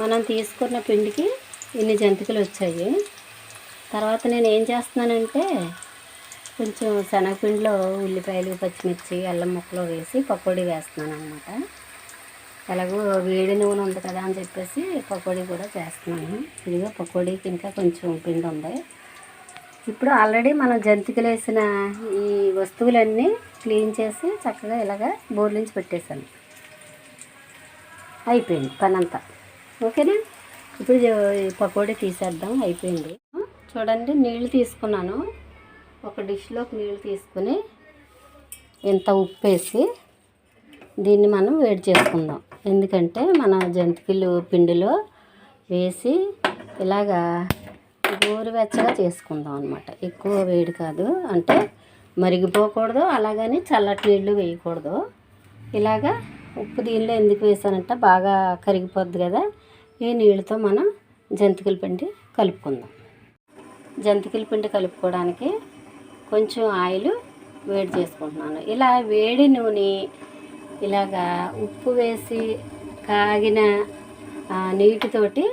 మనం తీసుకున్న పిండికి ఇన్ని జంతికలు వచ్చాయి. తర్వాత నేను ఏం చేస్తున్నానంటే కొంచెం శనగపిండిలో ఉల్లిపాయలు పచ్చిమిర్చి అల్లం ముక్కలు వేసి పకోడీ వేస్తున్నాను అనమాట ఎలాగో వేడి నూనె ఉంది కదా అని చెప్పేసి పకోడీ కూడా చేస్తున్నాను. ఇదిగో పకోడీకి ఇంకా కొంచెం పిండి ఉంది. ఇప్పుడు ఆల్రెడీ మనం జంతికలు వేసిన ఈ వస్తువులన్నీ క్లీన్ చేసి చక్కగా ఇలాగ బోర్లించి పెట్టేశాను. అయిపోయింది పనంతా. ఓకేనా? ఇప్పుడు ఈ పకోడీ తీసేద్దాం అయిపోయింది. చూడండి నీళ్ళు తీసుకున్నాను. ఒక డిష్లోకి నీళ్ళు తీసుకుని ఇంత ఉప్పు వేసి దీన్ని మనం వేడి చేసుకుందాం. ఎందుకంటే మన జంతికలు పిండిలో వేసి ఇలాగా గోరువెచ్చగా చేసుకుందాం అనమాట ఎక్కువ వేడి కాదు. అంటే మరిగిపోకూడదు అలాగని చల్లటి నీళ్ళు వేయకూడదు. ఇలాగా ఉప్పు దీనిలో ఎందుకు వేసానంటే బాగా కరిగిపోద్ది కదా. ఈ నీళ్ళతో మనం జంతికల పిండి కలుపుకుందాం. జంతికల పిండి కలుపుకోవడానికి కొంచెం ఆయిల్ వేడి చేసుకుంటున్నాను. ఇలా వేడి నూనె ఇలాగా ఉప్పు వేసి కాగిన నీటితోటి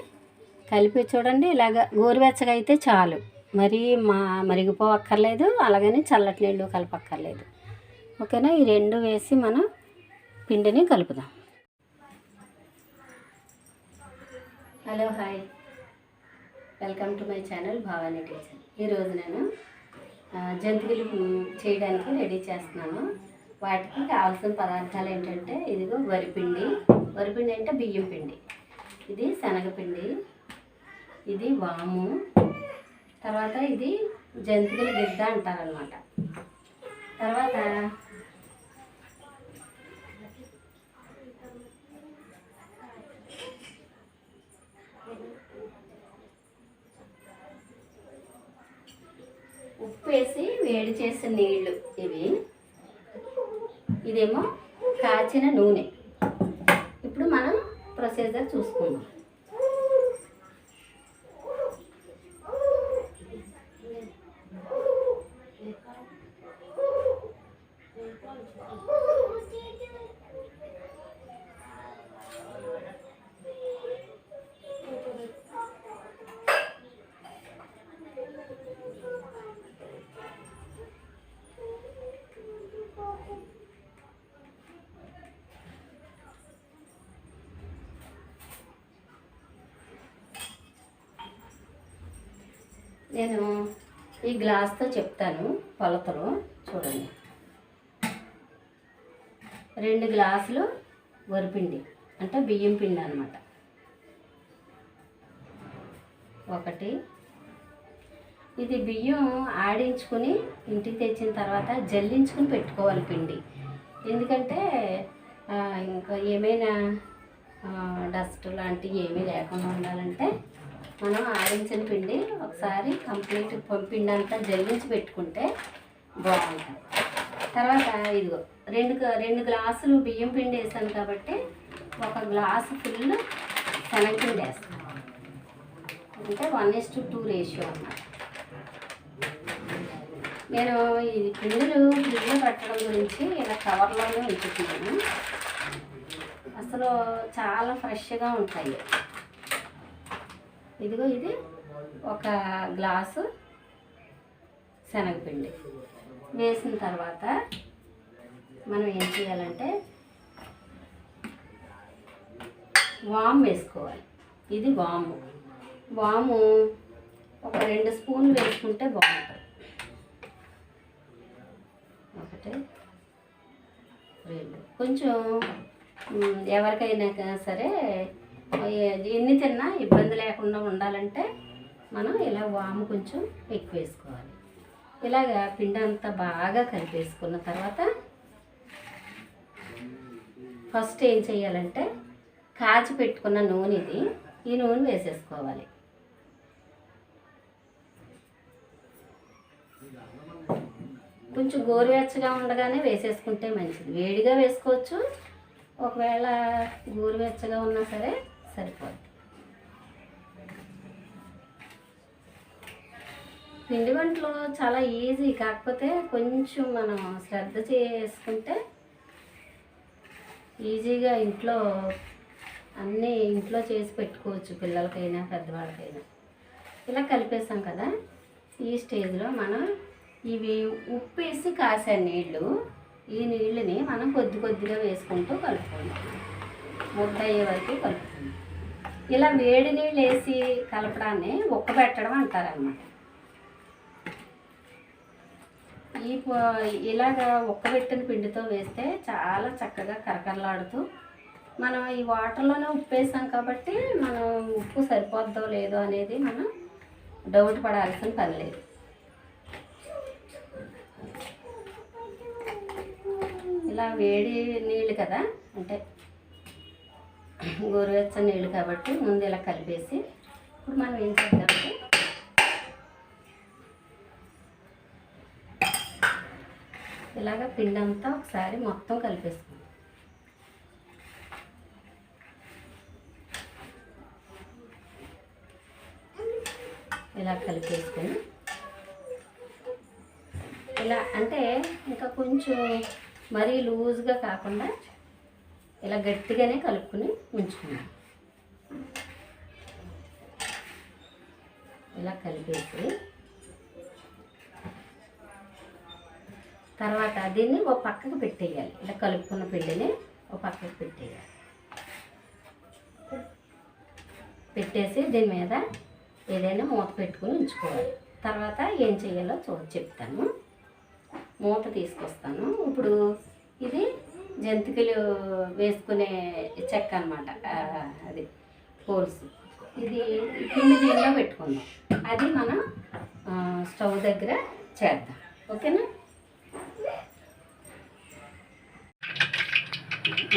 కలిపి చూడండి ఇలాగ గోరువెచ్చగా అయితే చాలు. మరీ మా మరిగిపోవక్కర్లేదు అలాగని చల్లటి నీళ్ళు కలపక్కర్లేదు. ఓకేనా? ఈ రెండు వేసి మనం పిండిని కలుపుదాం. Hello hi. Welcome to my channel Bhavani teacher. ఈరోజు నేను జంతికలు చేయడానికి రెడీ చేస్తున్నాను. వాటికి కావాల్సిన పదార్థాలు ఏంటంటే ఇదిగో వరిపిండి. వరిపిండి అంటే బియ్యం పిండి. ఇది శనగపిండి. ఇది వాము. తర్వాత ఇది జంతికల గిద్ద అంటారనమాట తర్వాత ఉప్పు వేసి వేడి చేసిన నీళ్ళు ఇవి. ఇదేమో కాచిన నూనె. ఇప్పుడు మనం ప్రొసీజర్ చూసుకుందాం. నేను ఈ గ్లాస్తో చెప్తాను కొలతలు చూడండి. రెండు గ్లాసులు వరిపిండి అంటే బియ్యం పిండి అనమాట ఒకటి. ఇది బియ్యం ఆడించుకుని ఇంటికి తెచ్చిన తర్వాత జల్లించుకుని పెట్టుకోవాలి పిండి. ఎందుకంటే ఇంకా ఏమైనా డస్ట్ లాంటివి ఏమీ లేకుండా ఉండాలంటే మనం ఆడించిన పిండి ఒకసారి కంప్లీట్ పిండి అంతా జల్లించి పెట్టుకుంటే బాగుంటుంది. తర్వాత ఇదిగో రెండు రెండు గ్లాసులు బియ్యం పిండి వేసాను కాబట్టి ఒక గ్లాసు ఫుల్ శనగపిండి వేస్తాను అంటే one is to two ratio అన్నమాట. నేను ఈ పిండిలు ఫ్రిడ్జ్లో పెట్టడం గురించి ఇలా కవర్లోనే ఉంచుతున్నాను. అసలు చాలా ఫ్రెష్గా ఉంటాయి. ఇదిగో ఇది ఒక గ్లాసు శనగపిండి. వేసిన తర్వాత మనం ఏం చేయాలంటే వాము వేసుకోవాలి. ఇది వాము. వాము ఒక రెండు స్పూన్లు వేసుకుంటే బాగుంటుంది. ఒకటి రెండు. కొంచెం ఎవరికైనా సరే ఎన్ని తిన్నా ఇబ్బంది లేకుండా ఉండాలంటే మనం ఇలా వాము కొంచెం ఎక్కువ వేసుకోవాలి. ఇలాగా పిండి అంతా బాగా కలిపేసుకున్న తర్వాత ఫస్ట్ ఏం చేయాలంటే కాచి పెట్టుకున్న నూనె ఇది ఈ నూనె వేసేసుకోవాలి. కొంచెం గోరువెచ్చగా ఉండగానే వేసేసుకుంటే మంచిది. వేడిగా వేసుకోవచ్చు. ఒకవేళ గోరువెచ్చగా ఉన్నా సరే సరిపోద్ది పిండి వంటలు చాలా ఈజీ కాకపోతే కొంచెం మనం శ్రద్ధ చేసుకుంటే ఈజీగా ఇంట్లో అన్నీ ఇంట్లో చేసి పెట్టుకోవచ్చు పిల్లలకైనా పెద్దవాళ్ళకైనా. ఇలా కలిపేసాం కదా ఈ స్టేజ్లో మనం ఇవి ఉప్పు వేసి కాసే నీళ్ళు ఈ నీళ్ళని మనం కొద్ది కొద్దిగా వేసుకుంటూ కలుపుకుంటాం ముద్ద అయ్యే వరకు కలుపుకుంటాం ఇలా వేడి నీళ్ళు వేసి కలపడాన్ని ఉక్కబెట్టడం అంటారన్నమాట. ఈ ఇలాగ ఉక్కబెట్టిన పిండితో వేస్తే చాలా చక్కగా కరకరలాడుతూ మనం ఈ వాటర్లోనే ఉప్పు వేసాం కాబట్టి మనం ఉప్పు సరిపోద్దో లేదో అనేది మనం డౌట్ పడాల్సిన పని లేదు. ఇలా వేడి నీళ్ళు కదా అంటే గోరువెచ్చని నీళ్ళు కాబట్టి ముందు ఇలా కలిపేసి ఇప్పుడు మనం ఏం చేద్దామంటే ఇలాగ పిండి అంతా ఒకసారి మొత్తం కలిపేసుకుందాం. ఇలా కలిపేసుకొని ఇలా అంటే ఇంకా కొంచెం మరీ లూజ్గా కాకుండా ఇలా గట్టిగానే కలుపుకొని ఉంచుకున్నాం ఇలా కలిపేసి తర్వాత దీన్ని ఒక పక్కకు పెట్టేయాలి. ఇలా కలుపుకున్న పిండిని ఒక పక్కకు పెట్టేయాలి. పెట్టేసి దీని మీద ఏదైనా మూత పెట్టుకుని ఉంచుకోవాలి. తర్వాత ఏం చేయాలో చూ చెప్తాను. మూత తీసుకొస్తాను. ఇప్పుడు ఇది జంతికలు వేసుకునే చెక్క అనమాట అది హోల్స్. ఇది పిండి దీనిలో పెట్టుకుందాం. అది మనం స్టవ్ దగ్గర చేద్దాం. ఓకేనా?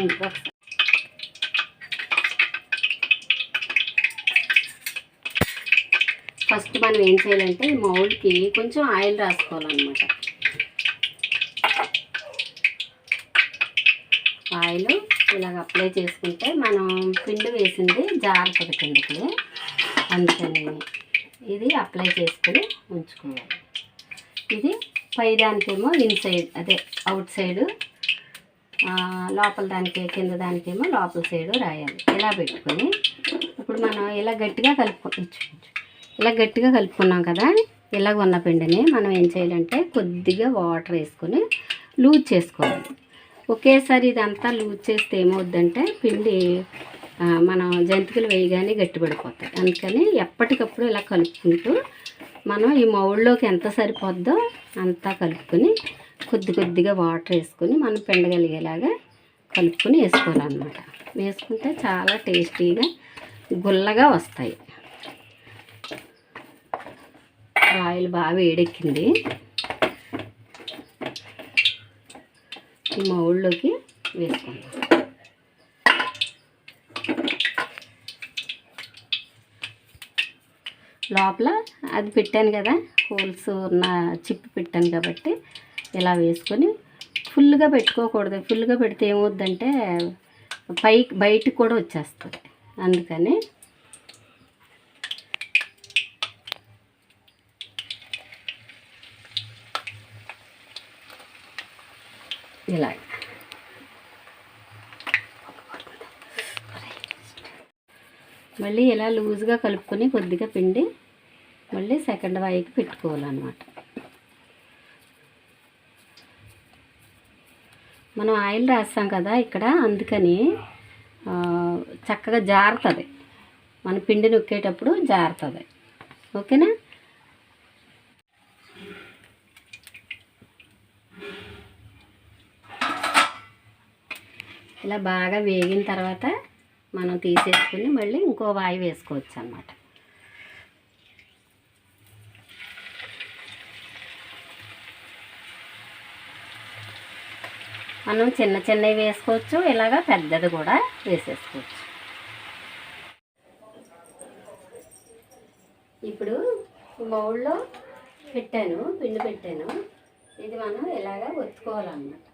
ఇంకొకసారి ఫస్ట్ మనం ఏం చేయాలంటే ఈ కొంచెం ఆయిల్ రాసుకోవాలన్నమాట. ఆయిల్ ఇలాగ అప్లై చేసుకుంటే మనం పిండి వేసింది జారుతుంది కిందకి అందుకని ఇది అప్లై చేసుకుని ఉంచుకోవాలి. ఇది పై దానికేమో ఇన్సైడ్ అదే అవుట్ సైడ్ లోపల దానికి కింద దానికేమో లోపల సైడ్ రాయాలి. ఇలా పెట్టుకొని ఇప్పుడు మనం ఇలా గట్టిగా కలుపుకో ఇలా గట్టిగా కలుపుకున్నాం కదా ఇలాగ ఉన్న పిండిని మనం ఏం చేయాలంటే కొద్దిగా వాటర్ వేసుకొని లూజ్ చేసుకోవాలి. ఒకేసారి ఇదంతా లూజ్ చేస్తే ఏమవుద్దంటే పిండి మనం జంతికలు వేయగానే గట్టిపడిపోతాయి. అందుకని ఎప్పటికప్పుడు ఇలా కలుపుకుంటూ మనం ఈ మౌళ్ళలోకి ఎంత సరిపోద్దో అంతా కలుపుకొని కొద్ది కొద్దిగా వాటర్ వేసుకొని మనం పిండగలిగేలాగా కలుపుకొని వేసుకోవాలన్నమాట. వేసుకుంటే చాలా టేస్టీగా గుల్లగా వస్తాయి. ఆయిల్ బాగా వేడెక్కింది. ఈ మౌళ్ళలోకి వేసుకుందాం. లోపల అది పెట్టాను కదా హోల్స్ ఉన్న చిప్ పెట్టాను కాబట్టి ఇలా వేసుకొని ఫుల్గా పెట్టుకోకూడదు. ఫుల్గా పెడితే ఏమవుద్దంటే పైకి బయటికి కూడా వచ్చేస్తుంది. అందుకని ఇలా మళ్ళీ ఇలా లూజ్గా కలుపుకొని కొద్దిగా పిండి మళ్ళీ సెకండ్ వాయికి పెట్టుకోవాలన్నమాట. మనం ఆయిల్ రాస్తాం కదా ఇక్కడ అందుకని చక్కగా జారుతుంది. మన పిండి నొక్కేటప్పుడు జారుతుంది. ఓకేనా? ఇలా బాగా వేగిన తర్వాత మనం తీసేసుకుని మళ్ళీ ఇంకో వాయి వేసుకోవచ్చు అన్నమాట. మనం చిన్న చిన్నవి వేసుకోవచ్చు ఇలాగా పెద్దది కూడా వేసేసుకోవచ్చు. ఇప్పుడు మౌల్లో పెట్టాను పిండి పెట్టాను. ఇది మనం ఇలాగా ఒత్తుకోవాలన్నమాట.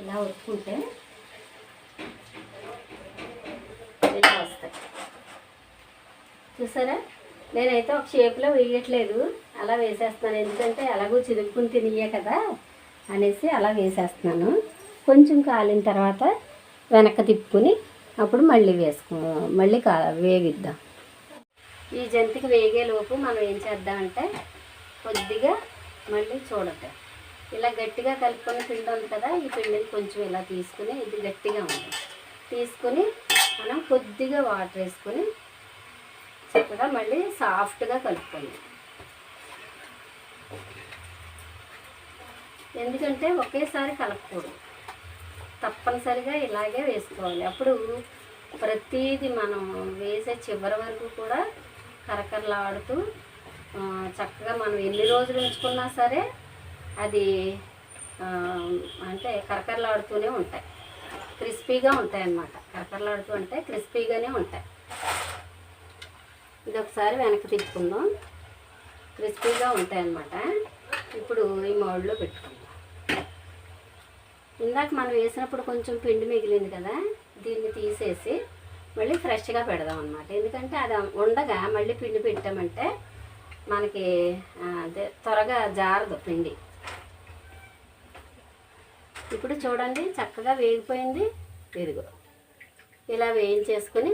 ఇలా ఒత్తుకుంటే ఇలా వస్తాయి. చూసారా? నేనైతే ఒక షేప్లో వేయట్లేదు. అలా వేసేస్తున్నాను. ఎందుకంటే ఎలాగో చిదుపుకుని తినియే కదా అనేసి అలా వేసేస్తున్నాను. కొంచెం కాలిన తర్వాత వెనక్కి తిప్పుకుని అప్పుడు మళ్ళీ వేసుకో మళ్ళీ కా వేగిద్దాం. ఈ జంతికి వేగేలోపు మనం ఏం చేద్దామంటే కొద్దిగా మళ్ళీ చూడటం. ఇలా గట్టిగా కలుపుకొని పిండి ఉంది కదా ఈ పిండిని కొంచెం ఇలా తీసుకుని ఇది గట్టిగా ఉంది. తీసుకుని మనం కొద్దిగా వాటర్ వేసుకొని చక్కగా మళ్ళీ సాఫ్ట్గా కలుపుకోండి ఎందుకంటే ఒకేసారి కలపకూడదు. తప్పనిసరిగా ఇలాగే వేసుకోవాలి. అప్పుడు ప్రతీది మనం వేసే చివరి వరకు కూడా కరకరలాడుతూ చక్కగా మనం ఎన్ని రోజులు ఉంచుకున్నా సరే అది అంటే కరకరలాడుతూనే ఉంటాయి. క్రిస్పీగా ఉంటాయి అన్నమాట కరకరలాడుతూ అంటే క్రిస్పీగానే ఉంటాయి. ఇది ఒకసారి వెనక్కి తిప్పుకుందాం. క్రిస్పీగా ఉంటాయి అన్నమాట ఇప్పుడు ఈ మౌడ్లో పెట్టుకుందాం. ఇందాక మనం వేసినప్పుడు కొంచెం పిండి మిగిలింది కదా దీన్ని తీసేసి మళ్ళీ ఫ్రెష్గా పెడదాం అనమాట ఎందుకంటే అది ఉండగా మళ్ళీ పిండి పెట్టామంటే మనకి అదే త్వరగా జారదు పిండి. ఇప్పుడు చూడండి చక్కగా వేగిపోయింది. ఇదిగో ఇలా వేయించేసుకొని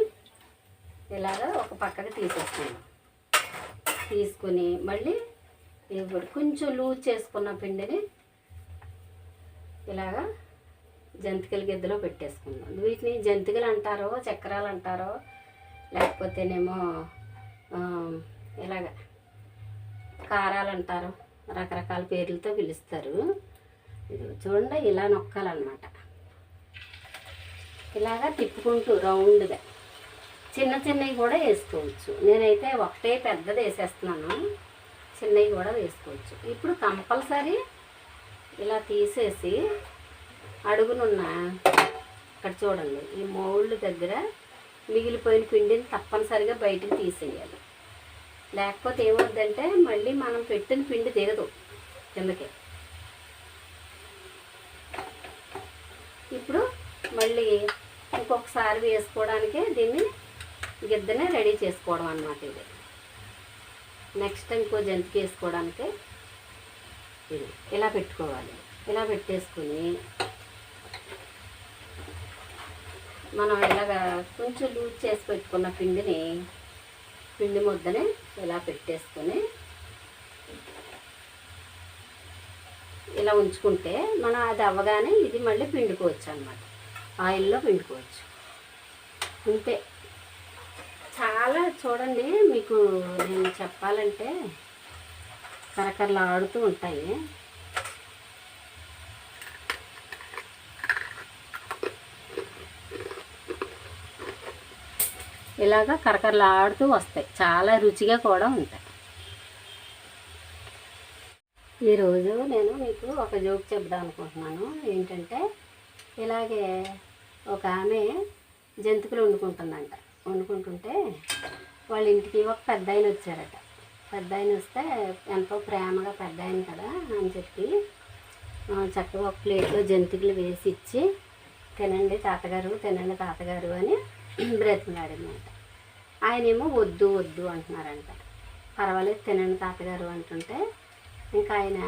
ఇలాగా ఒక పక్కకి తీసేస్తాను తీసుకుని మళ్ళీ ఇప్పుడు కొంచెం లూజ్ చేసుకున్న పిండిని ఇలాగా జంతికల గిద్దలో పెట్టేసుకుందాం. వీటిని జంతికలు అంటారో చక్రాలు అంటారో లేకపోతేనేమో ఇలాగ కారాలు అంటారు. రకరకాల పేర్లతో పిలుస్తారు. ఇది చూడండి ఇలా నొక్కాలన్నమాట. ఇలాగా తిప్పుకుంటూ రౌండ్గా. చిన్న చిన్నవి కూడా వేసుకోవచ్చు. నేనైతే ఒకటే పెద్దది వేసేస్తున్నాను. చిన్నవి కూడా వేసుకోవచ్చు. ఇప్పుడు కంపల్సరీ ఇలా తీసేసి అడుగునున్న ఇక్కడ చూడండి ఈ మౌళ్ళు దగ్గర మిగిలిపోయిన పిండిని తప్పనిసరిగా బయటకు తీసేయాలి. లేకపోతే ఏమవుద్దంటే మళ్ళీ మనం పెట్టిన పిండి దిగదు కిందకి. ఇప్పుడు మళ్ళీ ఇంకొకసారి వేసుకోవడానికి దీన్ని గిద్దనే రెడీ చేసుకోవడం అనమాట ఇది. నెక్స్ట్ ఇంకో జంతికి వేసుకోవడానికి ఇది. ఇలా పెట్టుకోవాలి. ఇలా పెట్టేసుకుని మనం ఇలాగా కొంచెం లూజ్ చేసి పెట్టుకున్న పిండిని పిండి ముద్దని ఇలా పెట్టేసుకొని ఇలా ఉంచుకుంటే మనం అది అవ్వగానే ఇది మళ్ళీ పిండుకోవచ్చు అనమాట ఆయిల్లో పిండుకోవచ్చు. అంతే. చాలా చూడండి మీకు నేను చెప్పాలంటే కరకరలాడుతూ ఉంటాయి. ఇలాగా కరకరలాడుతూ వస్తాయి. చాలా రుచిగా కూడా ఉంటాయి. ఈరోజు నేను మీకు ఒక జోక్ చెప్దాం అనుకుంటున్నాను ఏంటంటే ఇలాగే ఒక ఆమె జంతుకులు వండుకుంటుందంట. వండుకుంటుంటే వాళ్ళ ఇంటికి ఒక పెద్ద ఆయన వచ్చారట. పెద్ద ఆయన వస్తే ఎంతో ప్రేమగా పెద్ద ఆయన కదా అని చెప్పి చక్కగా ఒక ప్లేట్లో జంతికలు వేసి ఇచ్చి తినండి తాతగారు తినండి తాతగారు అని బ్రతిమలాడిందంట ఆయనేమో వద్దు వద్దు అంటున్నారంట. పర్వాలేదు తినండి తాతగారు అంటుంటే ఇంకా ఆయన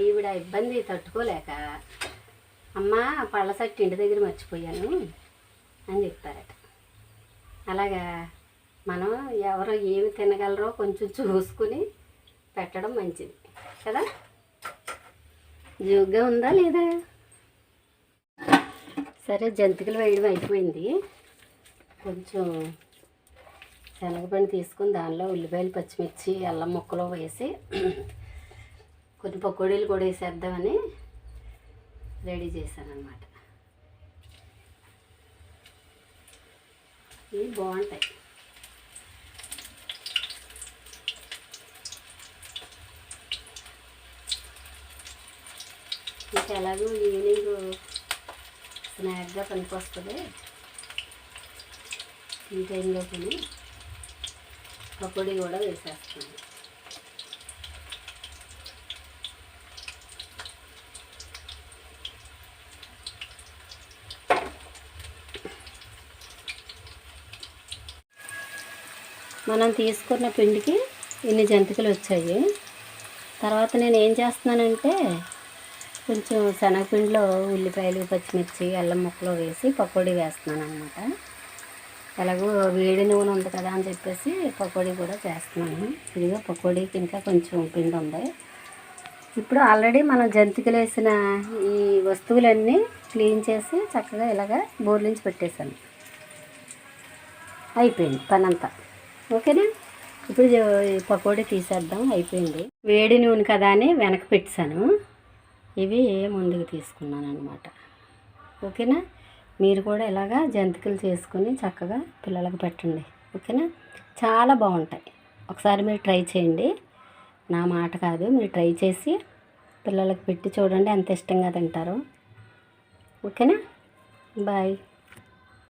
ఈవిడ ఇబ్బంది తట్టుకోలేక అమ్మా పళ్ళ సట్టి ఇంటి దగ్గర మర్చిపోయాను అని చెప్తారట అలాగా మనం ఎవరు ఏమి తినగలరో కొంచెం చూసుకుని పెట్టడం మంచిది కదా? జోగ్గా ఉందా లేదా? సరే జంతికలు వేయడం అయిపోయింది. కొంచెం శనగపిండి తీసుకుని దానిలో ఉల్లిపాయలు పచ్చిమిర్చి అల్లం ముక్కలు వేసి కొన్ని పకోడీలు కూడా వేసేద్దామని రెడీ చేశాను ఇవి బాగుంటాయి. ఇంకా ఎలాగో ఈవినింగ్ స్నాక్గా పనికొస్తుంది. ఈ టైంలో కానీ పకోడీ కూడా వేసేస్తాను మనం తీసుకున్న పిండికి ఇన్ని జంతికలు వచ్చాయి? తర్వాత నేను ఏం చేస్తున్నానంటే కొంచెం శనగపిండిలో ఉల్లిపాయలు పచ్చిమిర్చి అల్లం ముక్కలు వేసి పకోడీ వేస్తున్నాను అనమాట ఎలాగో వేడి నూనె ఉంది కదా అని చెప్పేసి పకోడీ కూడా చేస్తున్నాను. ఇదిగో పకోడీకి ఇంకా కొంచెం పిండి ఉంది. ఇప్పుడు ఆల్రెడీ మనం జంతికలు వేసిన ఈ వస్తువులన్నీ క్లీన్ చేసి చక్కగా ఇలాగా బోర్లించి పెట్టేశాను. అయిపోయింది పని అంతా ఓకేనా? ఇప్పుడు పకోడీ తీసేద్దాం. అయిపోయింది. వేడి నూనె కదా అని వెనక పెట్టాను ఇవి ముందుకు తీసుకున్నాను అనమాట ఓకేనా? మీరు కూడా ఇలాగా జంతికలు చేసుకుని చక్కగా పిల్లలకు పెట్టండి. ఓకేనా? చాలా బాగుంటాయి. ఒకసారి మీరు ట్రై చేయండి. నా మాట కాదు. మీరు ట్రై చేసి పిల్లలకు పెట్టి చూడండి. ఎంత ఇష్టంగా తింటారో. ఓకేనా? బాయ్.